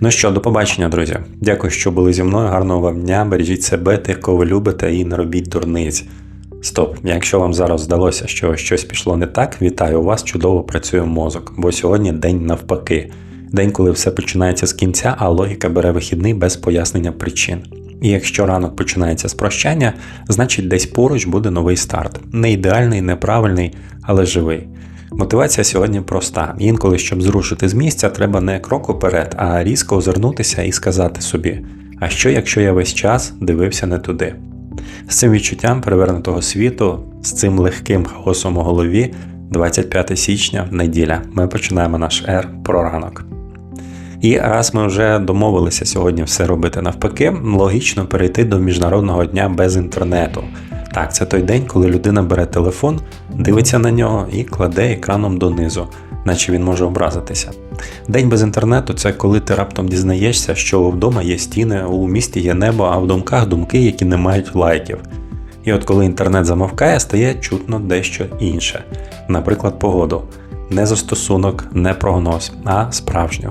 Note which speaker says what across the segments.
Speaker 1: Ну що, до побачення, друзі. Дякую, що були зі мною. Гарного вам дня. Бережіть себе, тих, кого ви любите, і не робіть дурниць. Стоп, якщо вам зараз здалося, що щось пішло не так, вітаю у вас чудово працює мозок, бо сьогодні день навпаки. День, коли все починається з кінця, а логіка бере вихідний без пояснення причин. І якщо ранок починається з прощання, значить десь поруч буде новий старт. Не ідеальний, неправильний, але живий. Мотивація сьогодні проста. Інколи, щоб зрушити з місця, треба не крок уперед, а різко озирнутися і сказати собі: а що, якщо я весь час дивився не туди? З цим відчуттям перевернутого світу, з цим легким хаосом у голові, 25 січня, неділя, ми починаємо наш ер про ранок. І раз ми вже домовилися сьогодні все робити навпаки, логічно перейти до Міжнародного дня без інтернету. Так, це той день, коли людина бере телефон, дивиться на нього і кладе екраном донизу, наче він може образитися. День без інтернету це коли ти раптом дізнаєшся, що вдома є стіни, у місті є небо, а в думках думки, які не мають лайків. І от коли інтернет замовкає, стає чутно дещо інше. Наприклад, погоду. Не застосунок, не прогноз, а справжню.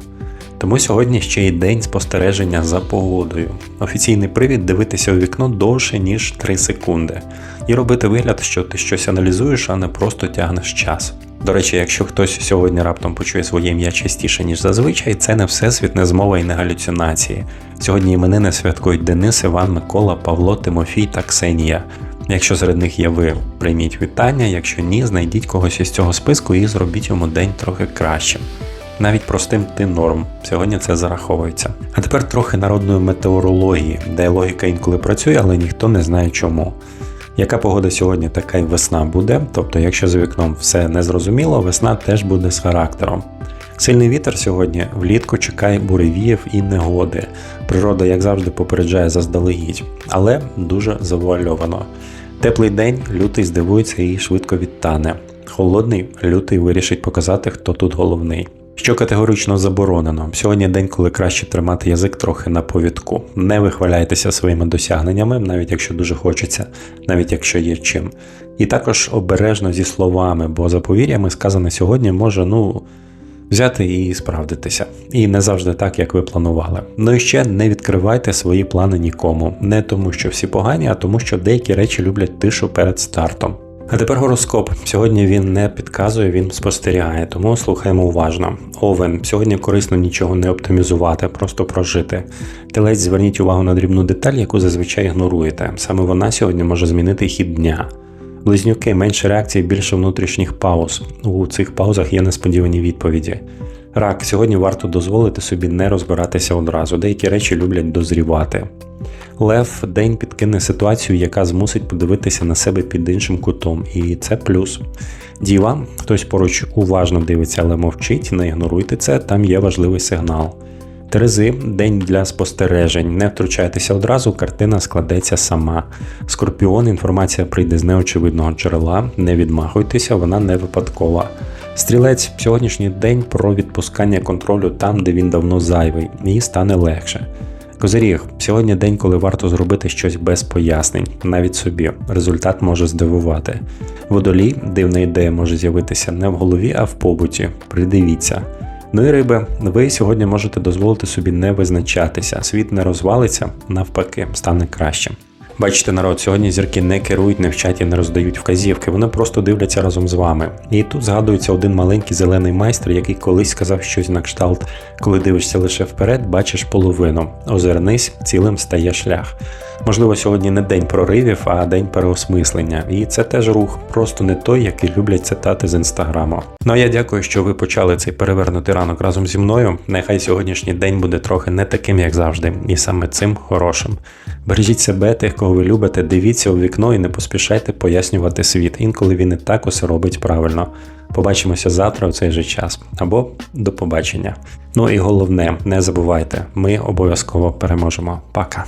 Speaker 1: Тому сьогодні ще й день спостереження за погодою. Офіційний привід дивитися у вікно довше, ніж 3 секунди, і робити вигляд, що ти щось аналізуєш, а не просто тягнеш час. До речі, якщо хтось сьогодні раптом почує своє ім'я частіше, ніж зазвичай, це не всесвіт, не змова і не галюцинації. Сьогодні іменини святкують Денис, Іван, Микола, Павло, Тимофій та Ксенія. Якщо серед них є ви, прийміть вітання, якщо ні, знайдіть когось із цього списку і зробіть йому день трохи кращим. Навіть простим ти норм. Сьогодні це зараховується. А тепер трохи народної метеорології, де логіка інколи працює, але ніхто не знає чому. Яка погода сьогодні, така й весна буде, тобто, якщо за вікном все незрозуміло, весна теж буде з характером. Сильний вітер сьогодні влітку чекає буревіїв і негоди. Природа, як завжди, попереджає заздалегідь, але дуже завуальовано. Теплий день, лютий здивується і швидко відтане. Холодний, лютий вирішить показати, хто тут головний. Що категорично заборонено. Сьогодні день, коли краще тримати язик трохи на повідку. Не вихваляйтеся своїми досягненнями, навіть якщо дуже хочеться, навіть якщо є чим. І також обережно зі словами, бо за повір'ями сказане сьогодні може, ну. Взяти і справдитися. І не завжди так, як ви планували. Ну і ще не відкривайте свої плани нікому. Не тому, що всі погані, а тому, що деякі речі люблять тишу перед стартом. А тепер гороскоп. Сьогодні він не підказує, він спостерігає, тому слухаємо уважно. Овен. Сьогодні корисно нічого не оптимізувати, просто прожити. Телець, зверніть увагу на дрібну деталь, яку зазвичай ігноруєте. Саме вона сьогодні може змінити хід дня. Близнюки менше реакцій, більше внутрішніх пауз. У цих паузах є несподівані відповіді. Рак, сьогодні варто дозволити собі не розбиратися одразу. Деякі речі люблять дозрівати. Лев день підкине ситуацію, яка змусить подивитися на себе під іншим кутом, і це плюс. Діва, хтось поруч уважно дивиться, але мовчить, не ігноруйте це, там є важливий сигнал. Терези день для спостережень. Не втручайтеся одразу, картина складеться сама. Скорпіон, інформація прийде з неочевидного джерела, не відмахуйтеся, вона не випадкова. Стрілець, сьогоднішній день про відпускання контролю там, де він давно зайвий, і стане легше. Козиріг, сьогодні день, коли варто зробити щось без пояснень, навіть собі. Результат може здивувати. Водолій, дивна ідея може з'явитися не в голові, а в побуті. Придивіться. Ну і риби, ви сьогодні можете дозволити собі не визначатися. Світ не розвалиться, навпаки, стане кращим. Бачите, народ, сьогодні зірки не керують, не вчать і не роздають вказівки, вони просто дивляться разом з вами. І тут згадується один маленький зелений майстер, який колись сказав щось на кшталт, коли дивишся лише вперед, бачиш половину. Озирнись, цілим стає шлях. Можливо, сьогодні не день проривів, а день переосмислення. І це теж рух, просто не той, який люблять цитати з інстаграму. Ну а я дякую, що ви почали цей перевернутий ранок разом зі мною. Нехай сьогоднішній день буде трохи не таким, як завжди, і саме цим хорошим. Бережіть себе, тих, кого ви любите, дивіться у вікно і не поспішайте пояснювати світ. Інколи він і так усе робить правильно. Побачимося завтра у цей же час або до побачення. Ну і головне, не забувайте, ми обов'язково переможемо. Пока.